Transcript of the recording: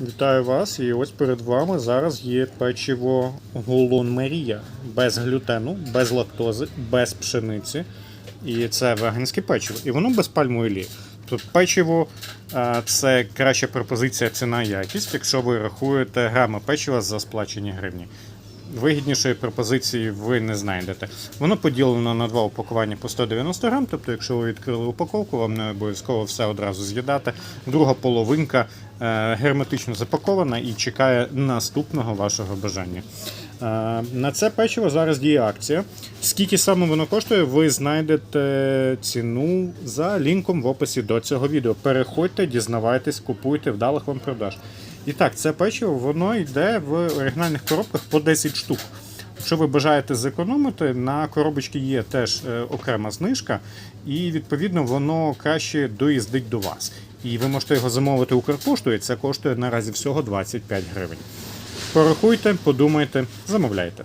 Вітаю вас! І ось перед вами зараз є печиво Голон Марія без глютену, без лактози, без пшениці. І це веганське печиво. І воно без пальмової олії. Тут печиво це краща пропозиція ціна якість, якщо ви рахуєте грами печива за сплачені гривні. Вигіднішої пропозиції ви не знайдете. Воно поділено на два упакування по 190 грам, тобто, якщо ви відкрили упаковку, вам не обов'язково все одразу з'їдати. Друга половинка е, герметично запакована і чекає наступного вашого бажання. Е, на це печиво зараз діє акція. Скільки саме воно коштує, ви знайдете ціну за лінком в описі до цього відео. Переходьте, дізнавайтесь, купуйте, вдалих вам продаж. І так, це печиво воно йде в оригінальних коробках по 10 штук. Якщо ви бажаєте зекономити, на коробочці є теж е, окрема знижка, і відповідно воно краще доїздить до вас. І ви можете його замовити Укрпоштою, це коштує наразі всього 25 гривень. Порахуйте, подумайте, замовляйте.